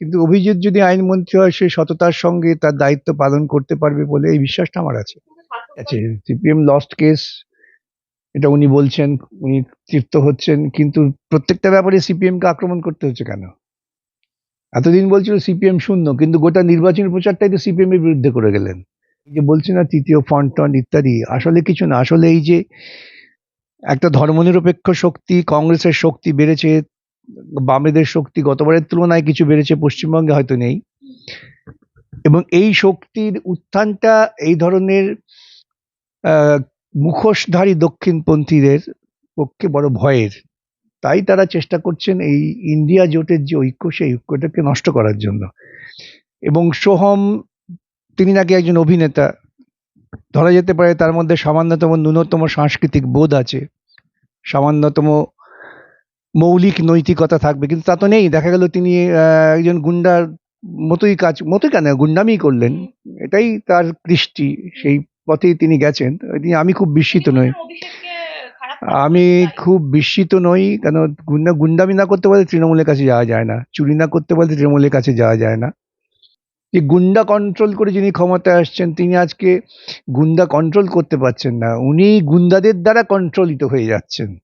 কিন্তু অভিজিৎ যদি আইনমন্ত্রী হয়, সে সততার সঙ্গে তার দায়িত্ব পালন করতে পারবে বলে এই বিশ্বাসটা আমার আছে। আছে সিপিএম লস্ট কেস এটা উনি বলছেন, উনি তৃপ্ত হচ্ছেন, কিন্তু প্রত্যেকটা ব্যাপারে সিপিএম কে আক্রমণ করতে হচ্ছে কেন? এতদিন বলছিল সিপিএম শূন্য, কিন্তু গোটা নির্বাচনী প্রচারটাই তো সিপিএম এর বিরুদ্ধে করে গেলেন। যে বলছি না, তৃতীয় ফ্রন্ট টন ইত্যাদি, আসলে কিছু না, আসলে এই যে একটা ধর্মনিরপেক্ষ শক্তি, কংগ্রেসের শক্তি বেড়েছে বামেদের শক্তি গতবারের তুলনায় কিছু বেড়েছে, পশ্চিমবঙ্গে হয়তো নেই। এবং এই শক্তির উত্থানটা এই ধরনের মুখোশধারী দক্ষিণপন্থীদের পক্ষে বড় ভয়ের। তাই তারা চেষ্টা করছেন এই ইন্ডিয়া জোটের যে ঐক্য, সেই ঐক্যটাকে নষ্ট করার জন্য। এবং সোহম, তিনি নাকি একজন অভিনেতা। ধরা যেতে পারে তার মধ্যে সামান্যতম ন্যূনতম সাংস্কৃতিক বোধ আছে। সামান্যতম মৌলিক নৈতিকতা থাকবে কিন্তু তা তো নেই। দেখা গেল তিনি একজন গুন্ডার মতোই কাজ মতোই কেন? গুন্ডামি করলেন। এটাই তার কৃষ্টি সেই পথেই তিনি গেছেন। তিনি আমি খুব বিস্মিত নই। আমি খুব বিস্মিত নই কেন? গুন্ডা গুন্ডামি না করতে পারলে তৃণমূলের কাছে যাওয়া যায় না। চুরি না করতে পারলে তৃণমূলের কাছে যাওয়া যায় না। যে গুন্ডা কন্ট্রোল করে যিনি ক্ষমতায় আসছেন তিনি আজকে গুন্ডা কন্ট্রোল করতে পারছেন না। উনি গুন্ডাদের দ্বারা কন্ট্রোলিত হয়ে যাচ্ছেন।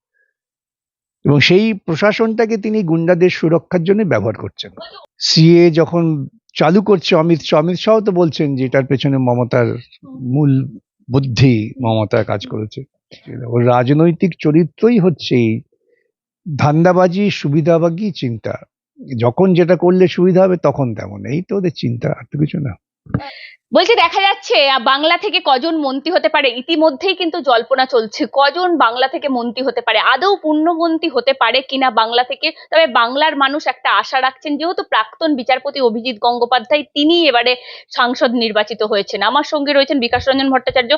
এবং সেই প্রশাসনটাকে তিনি গুন্ডাদের সুরক্ষার জন্য ব্যবহার করছেন। সিএ যখন চালু করছে, অমিত শাহ অমিত শাহ তো বলছেন যে এটার পেছনে মমতার মূল বুদ্ধি, মমতা কাজ করেছে। ওর রাজনৈতিক চরিত্রই হচ্ছে এই ধান্দাবাজি, সুবিধাবাগী চিন্তা। যখন যেটা করলে সুবিধা হবে, তখন তেমন। এই তো ওদের চিন্তা, আর তো কিছু না। বলছি, দেখা যাচ্ছে বাংলা থেকে কজন মন্ত্রী হতে পারে? ইতিমধ্যেই কিন্তু জল্পনা চলছে, কজন বাংলা থেকে মন্ত্রী হতে পারে? আদৌ পূর্ণমন্ত্রী হতে পারে কিনা বাংলা থেকে? তবে বাংলার মানুষ একটা আশা রাখছেন, যেহেতু প্রাক্তন বিচারপতি অভিজিৎ গঙ্গোপাধ্যায় তিনি এবারে সাংসদ নির্বাচিত হয়েছেন। আমার সঙ্গে রয়েছেন বিকাশ রঞ্জন ভট্টাচার্য।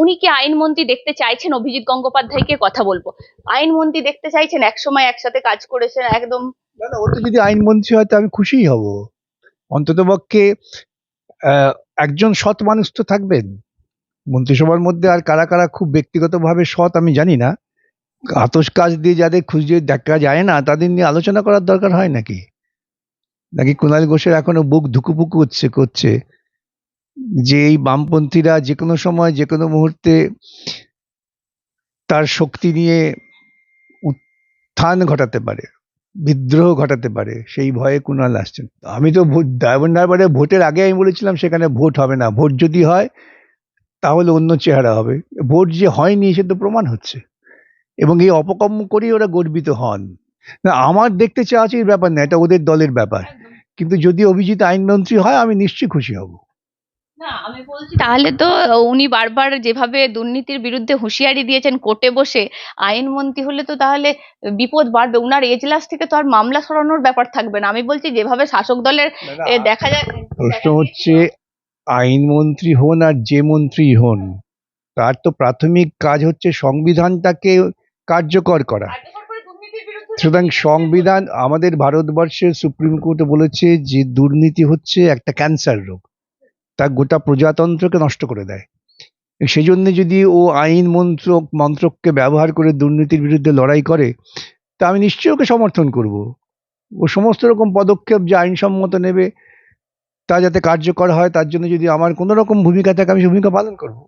উনি কি আইনমন্ত্রী দেখতে চাইছেন? অভিজিৎ গঙ্গোপাধ্যায়কে কথা বলব। আইনমন্ত্রী দেখতে চাইছেন? একসময় একসাথে কাজ করেছেন, একদম না না যদি আইনমন্ত্রী হয়, তো আমি খুশিই হব। অন্ততপক্ষে একজন সৎ মানুষ তো থাকবেন। মন্ত্রিসভার মধ্যে আর কারা কারা খুব ব্যক্তিগতভাবে সৎ আমি জানি না। আতস কাজ দিয়ে যাদের খুঁজে দেখা যায় না, তাদের নিয়ে আলোচনা করার দরকার হয় নাকি? নাকি কুণাল ঘোষের এখনও বুক ধুকুপুকু হচ্ছে, করছে? যে এই বামপন্থীরা যে কোনো সময় যে কোনো মুহূর্তে তার শক্তি নিয়ে উত্থান ঘটাতে পারে। বিদ্রোহ ঘটাতে পারে সেই ভয়ে কুণাল আসছেন। আমি তো ভোট ডায়মন্ড হারবারে ভোটের আগে আমি বলেছিলাম সেখানে ভোট হবে না। ভোট যদি হয় তাহলে অন্য চেহারা হবে। ভোট যে হয়নি সে তো প্রমাণ হচ্ছে। এবং এই অপকর্ম করেই ওরা গর্বিত হন। না আমার দেখতে চাওয়া ব্যাপার না এটা ওদের দলের ব্যাপার। কিন্তু যদি অভিজিৎ আইনমন্ত্রী হয় আমি নিশ্চয়ই খুশি হব। তাহলে তো উনি বারবার যেভাবে দুর্নীতির বিরুদ্ধে হুঁশিয়ারি দিয়েছেন কোর্টে বসে আইনমন্ত্রী হলে তো তাহলে বিপদ বাড়বে। উনার এজলাস থেকে তো আর মামলা সরানোর ব্যাপার থাকবে না। আমি বলছি যেভাবে শাসক দলের এ, দেখা যায় প্রশ্ন হচ্ছে আইনমন্ত্রী হন আর যে মন্ত্রী হন তার তো প্রাথমিক কাজ হচ্ছে সংবিধানটাকে কার্যকর করা। সুতরাং সংবিধান আমাদের ভারতবর্ষের সুপ্রিম কোর্ট বলেছে যে দুর্নীতি হচ্ছে একটা ক্যান্সার রোগ। তা গোটা প্রজাতন্ত্রকে নষ্ট করে দেয়। সেজন্য যদি ও আইন মন্ত্রক, মন্ত্রককে ব্যবহার করে দুর্নীতির বিরুদ্ধে লড়াই করে, তা আমি নিশ্চয়ই ওকে সমর্থন করব। ও সমস্ত রকম পদক্ষেপ যে আইনসম্মত নেবে, তা যাতে কার্যকর হয়, তার জন্য যদি আমার কোনো রকম ভূমিকা থাকে, আমি সে ভূমিকা পালন করব।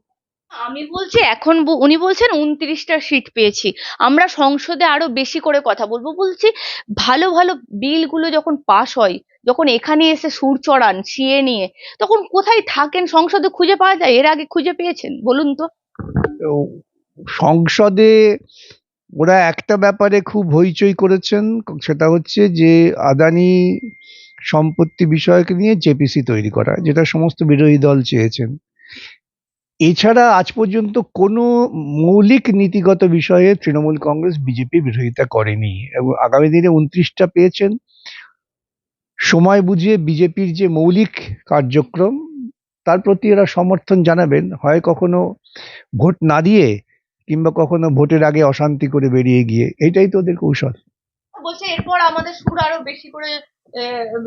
আমি বলছি, এখন উনি বলছেন উনত্রিশটা সিট পেয়েছি। আমরা সংসদে আরও বেশি করে কথা বলব। বলছি, ভালো ভালো বিলগুলো যখন পাশ হয়, যখন এখানে এসে সুর চড়ান সিএ নিয়ে, তখন কোথায় থাকেন? সংসদে খুঁজে পাওয়া যায়? এর আগে খুঁজে পেয়েছেন? বলুন তো। সংসদে ওরা একটা ব্যাপারে খুব হইচই করেছেন, সেটা হচ্ছে যে আদানি সম্পত্তি বিষয়কে নিয়ে জেপিসি তৈরি করা, যেটা সমস্ত বিরোধী দল চেয়েছেন। এছাড়া আজ পর্যন্ত কোনো মৌলিক নীতিগত বিষয়ে তৃণমূল কংগ্রেস বিজেপি বিরোধিতা করেনি। এবং আগামী দিনে উনত্রিশটা পেয়েছেন। সময় বুঝিয়ে বিজেপির যে মৌলিক কার্যক্রম, তার প্রতি এরা সমর্থন জানাবেন। হয় কখনো ভোট না দিয়ে কিংবা কখনো ভোটের আগে অশান্তি করে বেরিয়ে গিয়ে। এটাই তো ওদের কৌশল। বলছে এরপর আমাদের সুর আরও বেশি করে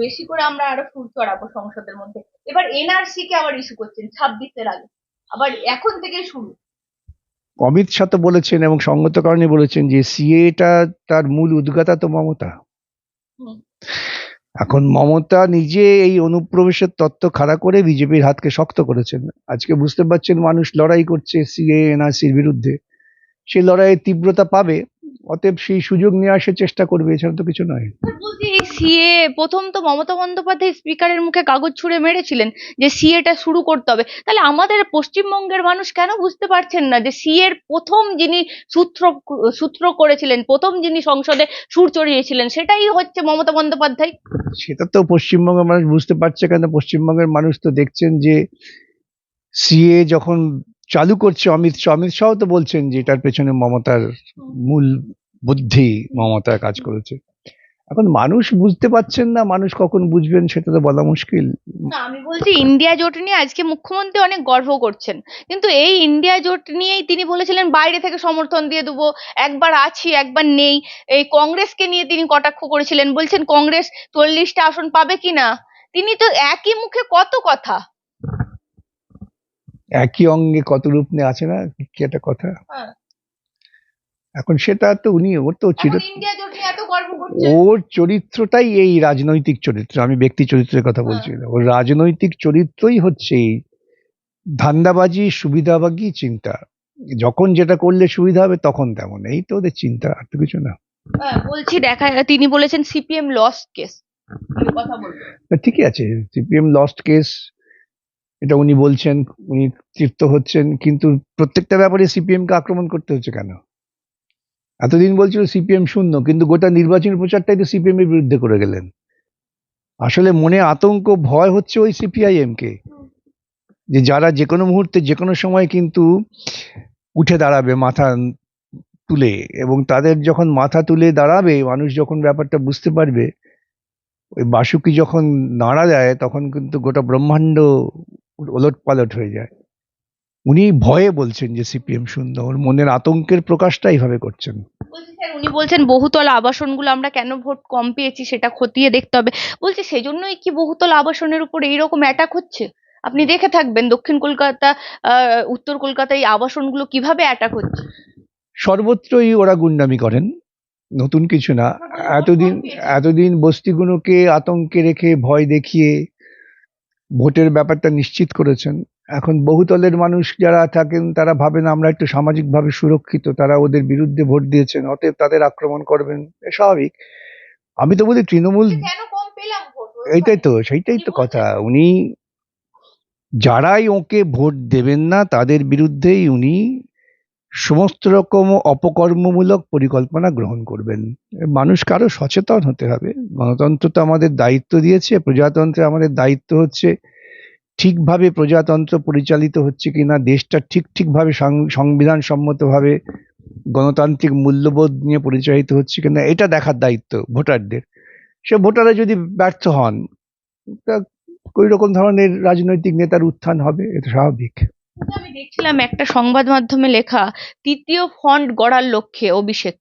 বেশি করে আমরা আরও সুর চড়াবো সংসদের মধ্যে। এবার এনআরসি কে আবার ইস্যু করছেন ছাব্বিশের আগে। আবার এখন থেকে শুরু। অমিত শাহ তো বলেছেন এবং সঙ্গত কারণে বলেছেন যে সিএটা তার মূল উদ্গাতা তো মমতা এখন মমতা নিজে এই অনুপ্রবেশের তত্ত্ব খাড়া করে বিজেপির হাতকে শক্ত করেছেন। আজকে বুঝতে পারছেন মানুষ লড়াই করছে সিএ এনআরসির বিরুদ্ধে। সেই লড়াইয়ের তীব্রতা পাবে। অতএব সেই সুযোগ নিয়ে আসার চেষ্টা করবে এছাড়া তো কিছু নয়। বলছি এই সিএ প্রথম তো মমতা বন্দ্যোপাধ্যায় স্পিকারের মুখে কাগজ ছুঁড়ে মেরেছিলেন যে সিএটা শুরু করতে হবে। তাহলে আমাদের পশ্চিমবঙ্গের মানুষ কেন বুঝতে পারছেন না যে সিএর প্রথম যিনি সূত্র সূত্র করেছিলেন প্রথম যিনি সংসদে সুর চড়িয়েছিলেন সেটাই হচ্ছে মমতা বন্দ্যোপাধ্যায়? সেটা তো পশ্চিমবঙ্গের মানুষ বুঝতে পারছে কেন? পশ্চিমবঙ্গের মানুষ তো দেখছেন যে সিএ যখন চালু করছে অমিত শাহ। অমিত শাহ তো বলছেন যে এটার পেছনে মমতার মূল বুদ্ধি, মমতা কাজ করেছে। এখন মানুষ বুঝতে পারছেন না, মানুষ কখন বুঝবেন সেটা তো বলা মুশকিল। না, আমি বলছি ইন্ডিয়া জোট নিয়ে আজকে মুখ্যমন্ত্রী অনেক গর্ব করছেন। কিন্তু এই ইন্ডিয়া জোট নিয়েই তিনি বলেছিলেন, বাইরে থেকে সমর্থন দিয়ে দেবো, একবার আছি, একবার নেই। এই কংগ্রেসকে নিয়ে তিনি কটাক্ষ করেছিলেন, বলছেন কংগ্রেস চল্লিশটা আসন পাবে কিনা? তিনি তো একই মুখে কত কথা। একই অঙ্গে কত রূপ নিয়ে আছে না? কি একটা কথা? হ্যাঁ। এখন সেটা তো উনি ওর তো ওর চরিত্রটাই এই রাজনৈতিক চরিত্র আমি ব্যক্তি চরিত্রের কথা বলছি। না ওর রাজনৈতিক চরিত্রই হচ্ছে এই ধান্দাবাজি সুবিধাবাগী চিন্তা। যখন যেটা করলে সুবিধা হবে তখন তেমন। এই তো ওদের চিন্তা আর তো কিছু না। হ্যাঁ, বলছি দেখা তিনি বলেছেন সিপিএম লস্ট কেস ঠিকই আছে সিপিএম লস্ট কেস এটা উনি বলছেন, উনি তৃপ্ত হচ্ছেন, কিন্তু প্রত্যেকটা ব্যাপারে সিপিএম কে আক্রমণ করতে হচ্ছে কেন? এতদিন বলছিল সিপিএম শূন্য, কিন্তু গোটা নির্বাচনী প্রচারটাই তো সিপিএম এর বিরুদ্ধে করে গেলেন। আসলে মনে আতঙ্ক, ভয় হচ্ছে ওই সিপিআইএম কে যে যারা যে কোনো মুহূর্তে, যে কোনো সময় কিন্তু উঠে দাঁড়াবে মাথা তুলে, এবং তাদের যখন মাথা তুলে দাঁড়াবে, মানুষ যখন ব্যাপারটা বুঝতে পারবে, ওই বাসুকি যখন নাড়া দেয়, তখন কিন্তু গোটা ব্রহ্মাণ্ড ওলট পালট হয়ে যায়। উনি ভয়ে বলছেন যে সিপিএম শূন্য ওর মনের আতঙ্কের প্রকাশটা এইভাবে করছেন। উনি বলছেন বহুতল আবাসনগুলো আমরা কেন ভোট কম পেয়েছি সেটা খতিয়ে দেখতে হবে। বলছে সেই জন্যই কি বহুতল আবাসনের উপর এইরকম অ্যাটাক হচ্ছে? আপনি দেখে থাকবেন দক্ষিণ কলকাতা উত্তর কলকাতায় এই আবাসনগুলো কীভাবে অ্যাটাক হচ্ছে? সর্বত্রই ওরা গুন্ডামি করেন নতুন কিছু না। এতদিন এতদিন বস্তিগুলোকে আতঙ্কে রেখে ভয় দেখিয়ে ভোটের ব্যাপারটা নিশ্চিত করেছেন। এখন বহুতলের মানুষ যারা থাকেন তারা ভাবেন আমরা একটু সামাজিকভাবে সুরক্ষিত তারা ওদের বিরুদ্ধে ভোট দিয়েছেন অতএব তাদের আক্রমণ করবেন স্বাভাবিক। আমি তো বলি তৃণমূল এইটাই তো। সেইটাই তো কথা। উনি যারাই ওকে ভোট দেবেন না তাদের বিরুদ্ধেই উনি সমস্ত রকম অপকর্মমূলক পরিকল্পনা গ্রহণ করবেন। মানুষকে আরও সচেতন হতে হবে। গণতন্ত্র তো আমাদের দায়িত্ব দিয়েছে। প্রজাতন্ত্রে আমাদের দায়িত্ব হচ্ছে ঠিকভাবে প্রজাতন্ত্র পরিচালিত হচ্ছে কিনা, দেশটা ঠিক ঠিকভাবে সংবিধান সম্মতভাবে গণতান্ত্রিক মূল্যবোধ নিয়ে পরিচালিত হচ্ছে কিনা, এটা দেখার দায়িত্ব ভোটারদের। সে ভোটাররা যদি ব্যর্থ হন, তা ওই রকম ধরনের রাজনৈতিক নেতার উত্থান হবে? এটা স্বাভাবিক। আমি দেখছিলাম একটা সংবাদ মাধ্যমে লেখা, তৃতীয় ফন্ড গড়ার লক্ষ্যে অভিষেক।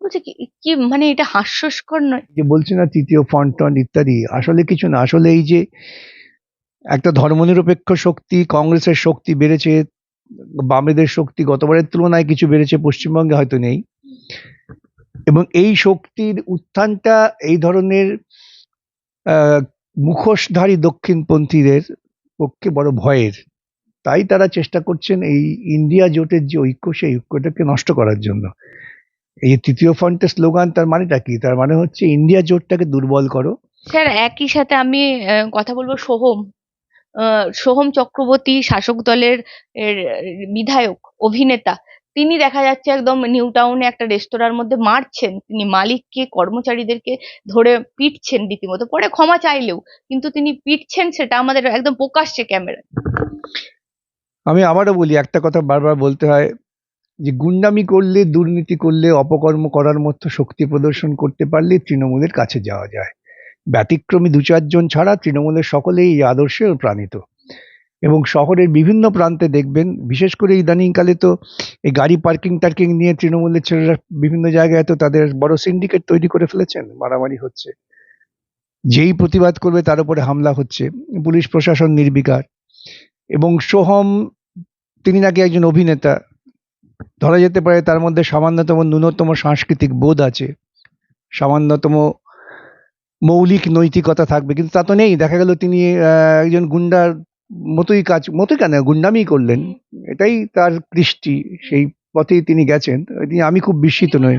বলছে কি মানে এটা হাস্যস্কর নয়? যে বলছি না, তৃতীয় ফন্ট টন্ট ইত্যাদি আসলে কিছু না। আসলে এই যে একটা ধর্মনিরপেক্ষ শক্তি, কংগ্রেসের শক্তি বেড়েছে, বামেদের শক্তি গতবারের তুলনায় কিছু বেড়েছে, পশ্চিমবঙ্গে হয়তো নেই। এবং এই শক্তির উত্থানটা এই ধরনের মুখোশধারী দক্ষিণপন্থীদের পক্ষে বড় ভয়ের। তাই তারা চেষ্টা করছেন এই ইন্ডিয়া জোটের যে ঐক্য, সেই ঐক্যটাকে নষ্ট করার জন্য। এই তৃতীয় ফ্রন্টের স্লোগান তার মানেটা কি? তার মানে হচ্ছে ইন্ডিয়া জোটটাকে দুর্বল করো। স্যার, একই সাথে আমি কথা বলব সোহম। সোহম চক্রবর্তী শাসক দলের বিধায়ক, অভিনেতা। তিনি দেখা যাচ্ছে একদম নিউ টাউনে একটা রেস্তোরাঁর মধ্যে মারছেন। তিনি মালিককে, কর্মচারীদেরকে ধরে পিটছেন রীতিমতো। পরে ক্ষমা চাইলেও, কিন্তু তিনি পিটছেন সেটা আমাদের একদম প্রকাশ্যে ক্যামেরা আমি আবারও বলি, একটা কথা বারবার বলতে হয় যে, গুন্ডামি করলে, দুর্নীতি করলে, অপকর্ম করার মতো শক্তি প্রদর্শন করতে পারলে তৃণমূলের কাছে যাওয়া যায়। ব্যতিক্রমী দু চারজন ছাড়া তৃণমূলের সকলেই এই আদর্শে প্রাণিত। এবং শহরের বিভিন্ন প্রান্তে দেখবেন, বিশেষ করে ইদানিংকালে তো এই গাড়ি পার্কিং টার্কিং নিয়ে তৃণমূলের ছেলেরা বিভিন্ন জায়গায় তো তাদের বড় সিন্ডিকেট তৈরি করে ফেলেছেন, মারামারি হচ্ছে। যেই প্রতিবাদ করবে তার উপরে হামলা হচ্ছে। পুলিশ প্রশাসন নির্বিকার। এবং সোহম, তিনি নাকি একজন অভিনেতা। ধরা যেতে পারে তার মধ্যে সামান্যতম, ন্যূনতম সাংস্কৃতিক বোধ আছে। সামান্যতম মৌলিক নৈতিকতা থাকবে, কিন্তু তা তো নেই। দেখা গেল তিনি একজন গুন্ডার মতোই কাজ, মতোই কেন? গুন্ডামি করলেন। এটাই তার কৃষ্টি, সেই পথেই তিনি গেছেন। আমি খুব বিস্মিত নই।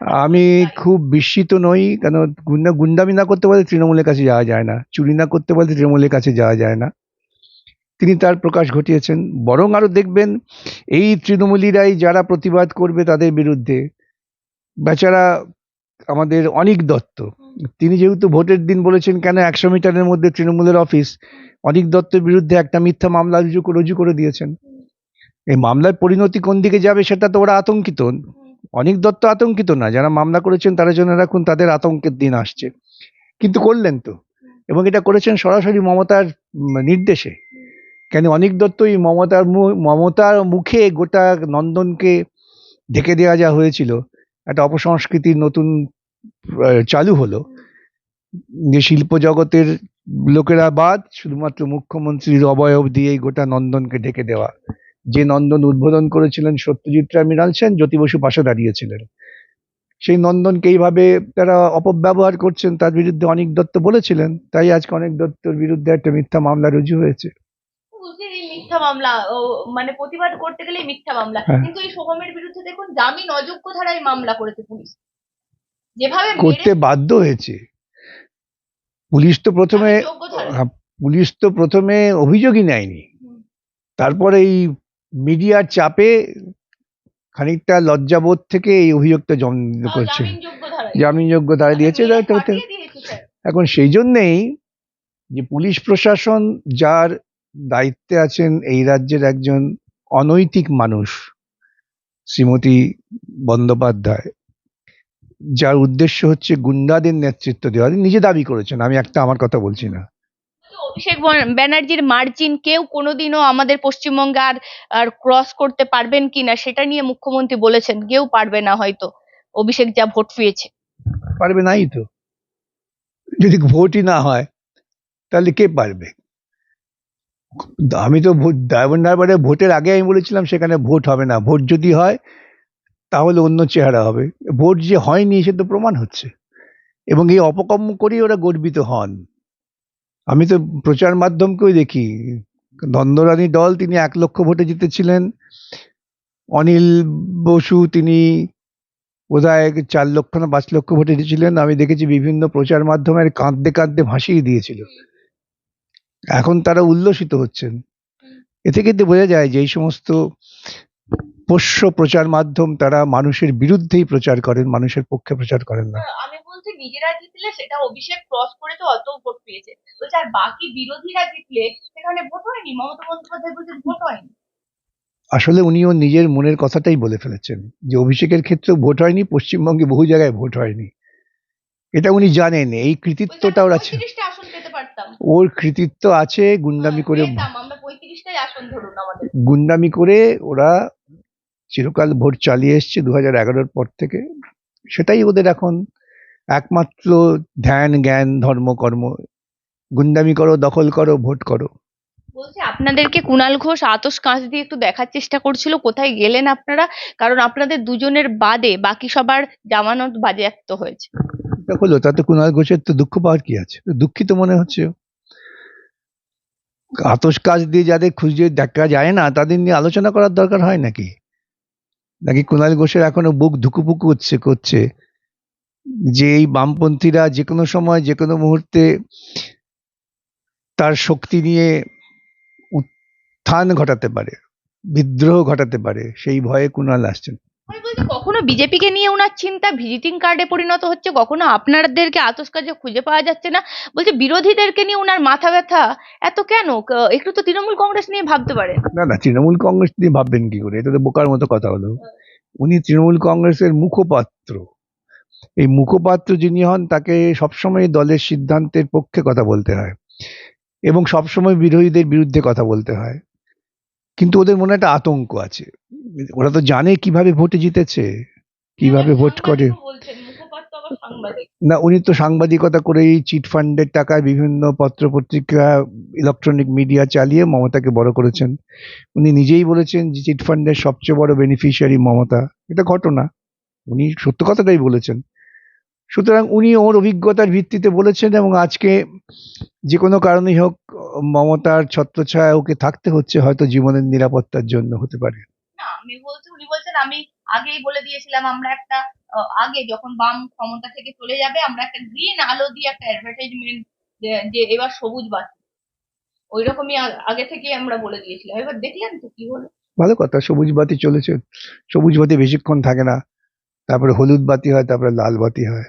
আমি খুব বিস্মিত নই, কেন? গুন্ডা, গুন্ডামি না করতে পারলে তৃণমূলের কাছে যাওয়া যায় না। চুরি না করতে পারলে তৃণমূলের কাছে যাওয়া যায় না। তিনি তার প্রকাশ ঘটিয়েছেন। বরং আরও দেখবেন, এই তৃণমূলীরাই যারা প্রতিবাদ করবে তাদের বিরুদ্ধে, বেচারা আমাদের অনিক দত্ত। তিনি যেহেতু ভোটের দিন বলেছেন, কেন একশো মিটারের মধ্যে তৃণমূলের অফিস? অনিক দত্তের বিরুদ্ধে একটা মিথ্যা মামলা রুজু রুজু করে দিয়েছেন। এই মামলার পরিণতি কোন দিকে যাবে সেটা তো ওরা আতঙ্কিত। অনিক দত্ত আতঙ্কিত না, যারা মামলা করেছেন তারা জন্য রাখুন তাদের আতঙ্কের দিন আসছে। কিন্তু করলেন তো। এবং এটা করেছেন সরাসরি মমতার নির্দেশে। কেন অনিক দত্তই মমতার মমতার মুখে গোটা নন্দনকে ঢেকে দেওয়া যা হয়েছিল, একটা অপসংস্কৃতির নতুন চালু হলো। যে শিল্প জগতের লোকেরা বাদ, শুধুমাত্র মুখ্যমন্ত্রীর অবয়ব দিয়ে গোটা নন্দনকে ঢেকে দেওয়া। যে নন্দন উদ্বোধন করেছিলেন সত্যজিৎ রায় মৃণাল সেন, জ্যোতি বসু পাশে দাঁড়িয়েছিলেন। সেই নন্দনকে এইভাবে তারা অপব্যবহার করছেন, তার বিরুদ্ধে অনেক দত্ত বলেছিলেন, তাই আজকে অনেক দত্তর বিরুদ্ধে একটা মিথ্যা মামলা রুজু হয়েছে। এই মিথ্যা মামলা মানে প্রতিবাদ করতে গেলে মিথ্যা মামলা। হ্যাঁ। কিন্তু এই সোহমের বিরুদ্ধে দেখুন জামিন অযোগ্য ধারায় মামলা করেছে পুলিশ। যেভাবে করতে বাধ্য হয়েছে। পুলিশ তো প্রথমে। হ্যাঁ, পুলিশ তো প্রথমে অভিযোগই নেয়নি। তারপরে এই মিডিয়ার চাপে খানিকটা লজ্জাবোধ থেকে এই অভিযোগটা জম করছে। জামিনযোগ্য ধারা দিয়েছে। এখন সেই জন্যেই যে পুলিশ প্রশাসন যার দায়িত্বে আছেন এই রাজ্যের একজন অনৈতিক মানুষ শ্রীমতী বন্দ্যোপাধ্যায় যার উদ্দেশ্য হচ্ছে গুন্ডাদের নেতৃত্ব দেওয়া। তিনি নিজে দাবি করেছেন আমি একটা আমার কথা বলছি না। অভিষেক ব্যানার্জির মার্জিন কেউ কোনোদিনও আমাদের পশ্চিমবঙ্গে আর আর ক্রস করতে পারবেন কিনা সেটা নিয়ে মুখ্যমন্ত্রী বলেছেন কেউ পারবে না হয়তো। অভিষেক যা ভোট পেয়েছে। পারবে নাই তো? যদি ভোটই না হয় তাহলে কে পারবে? আমি তো ভোট, ডায়মন্ড ভোটের আগে আমি বলেছিলাম সেখানে ভোট হবে না। ভোট যদি হয়, তাহলে অন্য চেহারা হবে। ভোট যে হয়নি, সে তো প্রমাণ হচ্ছে। এবং এই অপকর্ম করেই ওরা গর্বিত হন। আমি তো প্রচার মাধ্যমকেও দেখি। দ্বন্দ্বরানী দল, তিনি এক লক্ষ ভোটে জিতেছিলেন। অনিল বসু, তিনি বোধহয় চার লক্ষ না পাঁচ লক্ষ ভোটে জিতেছিলেন। আমি দেখেছি বিভিন্ন প্রচার মাধ্যমের কাঁদতে কাঁদতে ভাসিয়ে দিয়েছিল। এখন তারা উল্লসিত হচ্ছেন। এতে কিন্তু বোঝা যায় যে এই সমস্ত পোষ্য প্রচার মাধ্যম তারা মানুষের বিরুদ্ধেই প্রচার করেন মানুষের পক্ষে প্রচার করেন না। আমি বলছি নিজেরা জিতলে সেটা অভিষেক ক্রস করে তো অত ভোট পেয়েছে। আর বাকি বিরোধীরা জিতলে সেখানে ভোট হয়নি? মমতা বন্দ্যোপাধ্যায় বলছেন ভোট হয়নি। আসলে উনিও নিজের মনের কথাটাই বলে ফেলেছেন যে অভিষেকের ক্ষেত্রেও ভোট হয়নি পশ্চিমবঙ্গে বহু জায়গায় ভোট হয়নি। এটা উনি জানেন এই কৃতিত্বটা ওর আছে ওর কৃতিত্ব আছে গুন্ডামি করে ধরুন আমাদের। গুন্ডামি করে ওরা চিরকাল ভোট চালিয়ে এসছে দু হাজার এগারোর পর থেকে। সেটাই ওদের এখন একমাত্র ধ্যান জ্ঞান ধর্ম কর্ম। গুন্ডামি করো দখল করো ভোট করো। বলছে আপনাদেরকে কুণাল ঘোষ আতস কাঁচ দিয়ে একটু দেখার চেষ্টা করছিল কোথায় গেলেন আপনারা? কারণ আপনাদের দুজনের বাদে বাকি সবার জামানত বাজেয়াপ্ত হয়েছে। এটা হলো, তাতে কুণাল ঘোষের তো দুঃখ পাওয়ার কি আছে? দুঃখিত মনে হচ্ছে। আতস কাজ দিয়ে যাদের খুঁজে দেখা যায় না, তাদের নিয়ে আলোচনা করার দরকার হয় নাকি? নাকি কুণাল ঘোষের এখনও বুক ধুকুপুকু হচ্ছে করছে? যে এই বামপন্থীরা যে কোনো সময় যে কোনো মুহূর্তে তার শক্তি নিয়ে উত্থান ঘটাতে পারে, বিদ্রোহ ঘটাতে পারে, সেই ভয়ে কুণাল আসছেন। আমি বলছি কখনো বিজেপিকে নিয়ে ওনার চিন্তা ভিজিটিং কার্ডে পরিণত হচ্ছে? কখনো আপনাদেরকে আতস কাজে খুঁজে পাওয়া যাচ্ছে না? বলছে বিরোধীদেরকে নিয়ে ওনার মাথা ব্যথা এত কেন? একটু তো তৃণমূল কংগ্রেস নিয়ে ভাবতে পারে না না তৃণমূল কংগ্রেস নিয়ে ভাববেন কি করে? এটা তো বোকার মতো কথা হলো। উনি তৃণমূল কংগ্রেসের মুখপাত্র। এই মুখপাত্র যিনি হন তাকে সবসময় দলের সিদ্ধান্তের পক্ষে কথা বলতে হয় এবং সবসময় বিরোধীদের বিরুদ্ধে কথা বলতে হয়। কিন্তু ওদের মনে একটা আতঙ্ক আছে। ওরা তো জানে কীভাবে ভোটে জিতেছে কীভাবে ভোট করে। না উনি তো সাংবাদিকতা করেই চিট ফান্ডের টাকায় বিভিন্ন পত্র পত্রিকা ইলেকট্রনিক মিডিয়া চালিয়ে মমতাকে বড় করেছেন। উনি নিজেই বলেছেন যে চিট ফান্ডের সবচেয়ে বড় বেনিফিশিয়ারি মমতা। এটা ঘটনা। উনি সত্য কথাটাই বলেছেন। সুতরাং উনি ওর অভিজ্ঞতার ভিত্তিতে বলেছেন এবং আজকে যে কোনো কারণেই হোক মমতার ছত্রছায়া ওকে থাকতে হচ্ছে হয়তো জীবনের নিরাপত্তার জন্য হতে পারে। না আমি বলছি উনি বলছেন আমি আগেই বলে দিয়েছিলাম আমরা একটা আগে যখন বাম ক্ষমতা থেকে চলে যাবে আমরা একটা গ্রিন আলো দিয়ে একটা অ্যাডভার্টাইজমেন্ট যে এবার সবুজ বাতি। ওই রকমই আগে থেকে আমরা বলে দিয়েছিলাম। এবার দেখলেন তো কি হলো? ভালো কথা সবুজ বাতি চলেছে। সবুজ বাতি বেশিক্ষণ থাকে না তারপরে হলুদ বাতি হয় তারপরে লাল বাতি হয়।